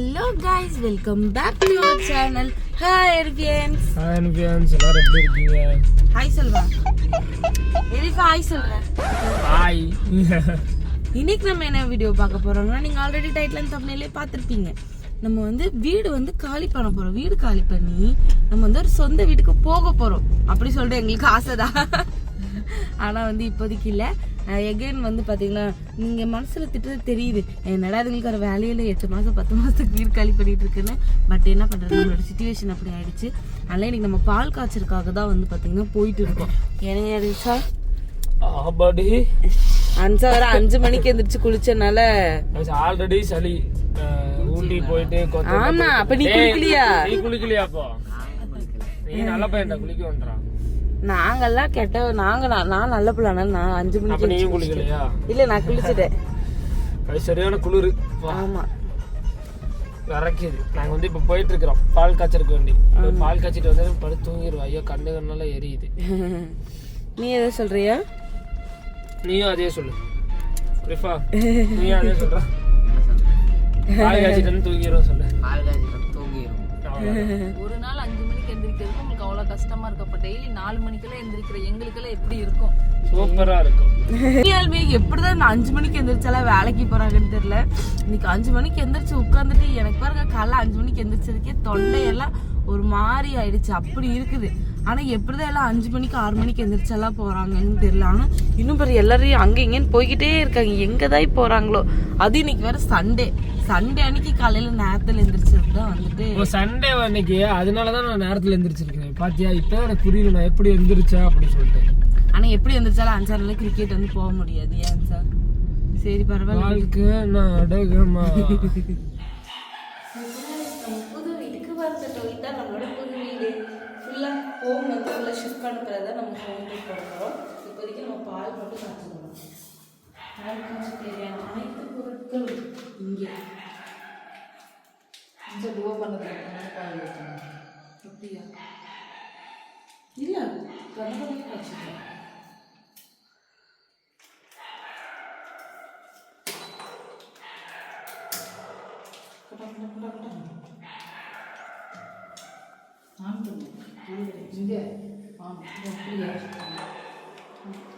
Hello guys welcome back to our channel hi எர்வியன்ஸ் hi அனுப்பியான்ஸ் எல்லாரும் எப்படி இருக்கீங்க? ஹாய் சொல்வா எதுக்கு ஹாய் சொல்றேன் ஹாய் இன்னைக்கு நம்ம என்ன வீடியோ பார்க்க போறோம்னா நீங்க ஆல்ரெடி டைட்டில் அண்ட் தம்ப்நெயிலே பார்த்துருப்பீங்க. நம்ம வந்து வீடு வந்து காலி பண்ண போறோம். வீடு காலி பண்ணி நம்ம வந்து ஒரு சொந்த வீட்டுக்கு போக போறோம். அப்படி சொல்லிட்டு எங்களுக்கு ஆசைதான். ஆனா வந்து இப்போதைக்கு இல்ல. எகைன் வந்து பாத்தீங்கன்னா நீங்க மனசுல திட்டுறது தெரியுது. என்னடா இதுங்களுக்கு ஒரு வேலையில எட்டு மாசம் பத்து மாசத்துக்கு வீடு காலி பண்ணிட்டு இருக்குன்னு. பட் என்ன பண்றது நம்மளோட சுச்சுவேஷன் அப்படி ஆயிடுச்சு. அதனால இன்னைக்கு நம்ம பால் காய்ச்சலுக்காக தான் வந்து பாத்தீங்கன்னா போயிட்டு இருக்கோம். ஏன்னா சார் ஆபாடி அஞ்சா வர அஞ்சு மணிக்கு எந்திரிச்சு குளிச்சனால ஆல்ரெடி சளி. ஊட்டி போயிட்டு ஆமா அப்ப நீ குளிக்கலையா? நீ குளிக்கலையா அப்போ? நீ நல்ல பையன்டா குளிக்க வந்துறான் நாங்கெல்லாம் கெட்ட நாங்க நான் நான் நல்ல பிள்ளை அதனால நான் அஞ்சு அப்ப மணிக்கு நீயும் குளிக்கலையா? இல்ல நான் குளிச்சுட்டேன். சரியான குளிர். ஆமா. இறக்கிது நாங்க வந்து இப்ப போயிட்டு இருக்கிறோம் பால் காய்ச்சறதுக்கு வேண்டி. பால் காய்ச்சிட்டு வந்து படுத்து தூங்கிடுவோம் ஐயோ கண்ணு கண்ணெல்லாம் எரியுது. நீ எதை சொல்றியா? நீயும் அதே சொல்லு. ரிஃபா நீயும் அதே சொல்ற. பால் காய்ச்சிட்டு வந்து தூங்கிடுவோம் சொல்லு. அவ்வளவுதான். ஒரு நாள் அஞ்சு மணிக்கு உங்களுக்கு அவ்வளவு கஷ்டமா இருக்கு. அப்ப டெய்லி நாலு மணிக்கெல்லாம் எந்திரிக்கிற எங்களுக்கெல்லாம் எப்படி இருக்கும்? சூப்பரா இருக்கும். உண்மையாலுமே எப்படிதான் இந்த அஞ்சு மணிக்கு எந்திரிச்சாலாம் வேலைக்கு போறாங்கன்னு தெரியல. இன்னைக்கு அஞ்சு மணிக்கு எந்திரிச்சு உட்காந்துட்டு எனக்கு பாருங்க காலைல அஞ்சு மணிக்கு எந்திரிச்சதுக்கே தொண்டையெல்லாம் ஒரு மாதிரி ஆயிடுச்சு. அப்படி இருக்குது. ஆனா எப்படிதான் எல்லாம் அஞ்சு மணிக்கு ஆறு மணிக்கு எந்திரிச்செல்லாம் போறாங்கன்னு தெரியல. ஆனா இன்னும் பாரு எல்லாரையும் அங்க இங்கன்னு போய்கிட்டே இருக்காங்க. எங்கதான் போறாங்களோ? அது இன்னைக்கு வேற சண்டே சண்டே அன்னைக்கு காலையில நேரத்துல எந்திரிச்சது தான் வந்துட்டு சண்டே அன்னைக்கு? அதனால தான் நான் நேரத்தில் எந்திரிச்சிருக்கேன் பாத்தியா இப்போ எனக்கு புரியல நான் எப்படி எந்திரிச்சேன் அப்படின்னு சொல்லிட்டு. ஆனா எப்படி எந்திரிச்சாலும் அஞ்சாறு நாள் கிரிக்கெட் வந்து போக முடியாது. ஏன் சார்? சரி பரவாயில்ல. வாழ்க்கை நாடகமா? புது வீட்டுக்கு வந்துட்டோம் இதான் நம்மளோட புது வீடு ஹோம் வந்து ஃபுல்லாக ஷிஃப்ட் பண்ண பிறகு தான் நம்ம ஹோம் போட போகிறோம் இப்போதைக்கு நம்ம பால் மட்டும் காய்ச்சணும் பால் காய்ச்ச தேவையான அனைத்து பொருட்களும் இங்கே. இந்த டூவோ பண்ணது அப்படியா? இல்லை கணவனே காய்ச்சிக்கலாம் இங்க ஆமா அப்படியா கரெக்டாக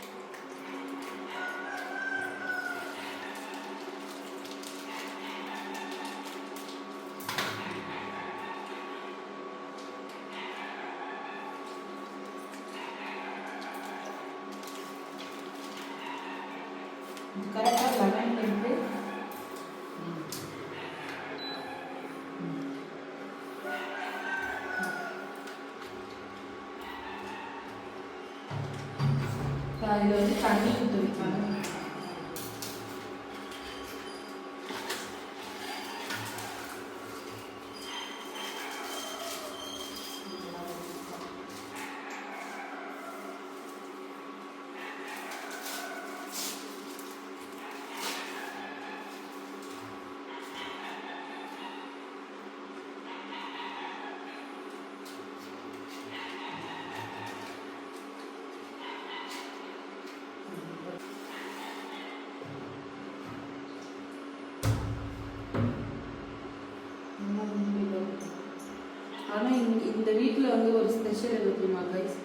ஆனால் இந்த இந்த வீட்டில் வந்து ஒரு ஸ்பெஷல் என்ன தெரியுமா கைஸ்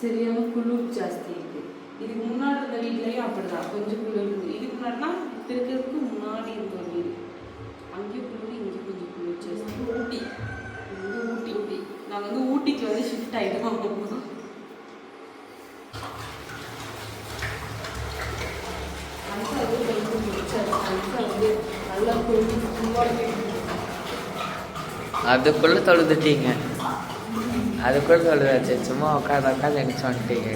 சரியான குளிர் ஜாஸ்தி இருக்கு. இதுக்கு முன்னாடி இருந்த வீட்லேயும் அப்படிதான். கொஞ்சம் குளிர் இருக்குது இதுக்கு முன்னாடினா இருக்கிறதுக்கு முன்னாடி இருந்த ஒரு வீடு. அங்கேயும் குளிர் இங்கே கொஞ்சம் குளிர் ஜாஸ்தி. ஊட்டி. இங்கே ஊட்டி. ஊட்டி. நாங்கள் வந்து ஊட்டிக்கு வந்து ஷிஃப்ட் ஆகிட்டோம் நல்லா குளிர் ஃபுல்லாக அதுக்குள்ள தொழுதுட்டீங்க. அதுக்குள்ள தொழுதாச்சு. சும்மா உட்காந்து உட்காந்து எனக்கு வந்துட்டீங்க.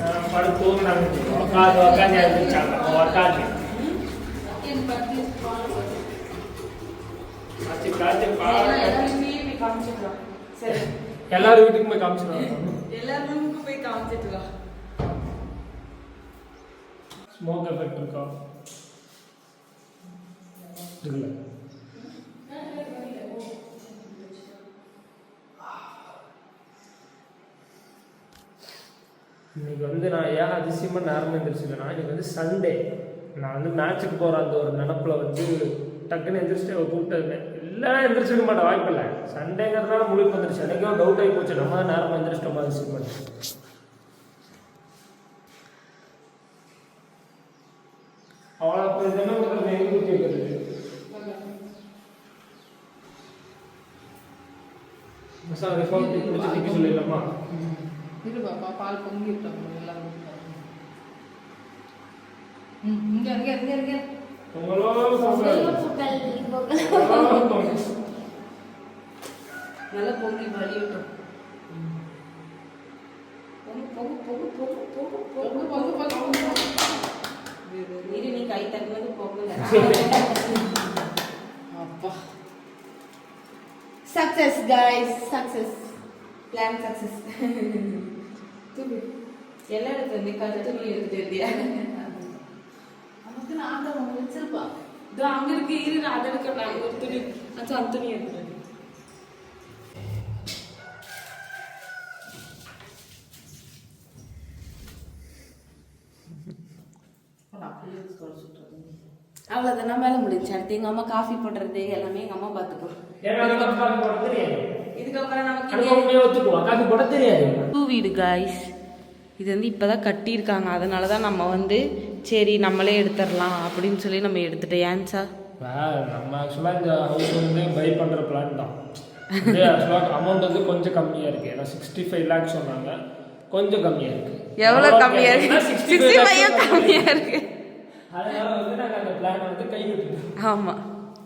பால் எல்லாருமே காமிச்சிடலாம் வீட்டுக்கும் போய் காமிச்சிருவாங்க எல்லாருமே போய் காமிச்சிட்டு வா ஸ்மோக் எஃபெக்ட் இருக்கா? இருக்குல்ல இன்னைக்கு வந்து நான் ஏன் அதிசயமாக நேரமாக எழுந்திரிச்சிருக்கேன்னா இன்னைக்கு வந்து சண்டே நான் வந்து மேட்ச்சுக்கு போகிற அந்த ஒரு நினப்பில் வந்து டக்குன்னு எந்திரிச்சிட்டு அவ கூப்பிட்டு இல்லைன்னா எந்திரிச்சிருக்க மாட்டேன் வாய்ப்பு இல்லை. சண்டேங்கிறதுனால முழுக்க வந்துருச்சு. எனக்கே டவுட் ஆகி போச்சு. நம்ம தான் நேரமாக எந்திரிச்சிட்டோமா அது அவ்வளோ அப்போ இதெல்லாம் உங்களுக்கு எங்கே கேட்குறது சார் ரிஃபார்ம் பிடிச்சி நிற்க சொல்லிடலாமா? இருப்பா பால் பொங்கிட்டு எல்லாம் இங்க இங்க இங்க இங்க நல்லா பொங்கி வலியட்டும் ನೀರು ನೀ ಕೈ ತಗ್ಬೋದು ಹೋಗಲ್ಲ ಅಪ್ಪ success guys success plan success எல்லா இடத்துல இருந்து கருத்துக்கள் எடுத்துட்டு நான் அவங்க அங்க இருக்கு இரு நான் அதை ஒரு துணி அச்சா அந்த துணி எடுக்கிறேன் மேல மேலே முடிஞ்சு அடுத்து எங்க அம்மா காஃபி போடுறது எல்லாமே எங்க அம்மா பாத்துக்கணும் புது வீடு காய்ஸ் இது வந்து இப்போ தான் கட்டியிருக்காங்க. அதனால தான் நம்ம வந்து சரி நம்மளே எடுத்துடலாம் அப்படின்னு சொல்லி நம்ம எடுத்துட்டோம். ஏன் சார் நம்ம ஆக்சுவலாக இந்த ஹவுஸ் வந்து பை பண்ணுற பிளான் தான். ஆக்சுவலாக அமௌண்ட் வந்து கொஞ்சம் கம்மியாக இருக்குது ஏன்னா சிக்ஸ்டி ஃபைவ் லேக்ஸ் சொன்னாங்க. கொஞ்சம் கம்மியாக இருக்குது எவ்வளோ கம்மியாக இருக்கு? சிக்ஸ்டி ஃபைவ் கம்மியாக இருக்கு? அதனால வந்து நாங்கள் அந்த பிளான் வந்து கைவிட்டுட்டோம். ஆமாம்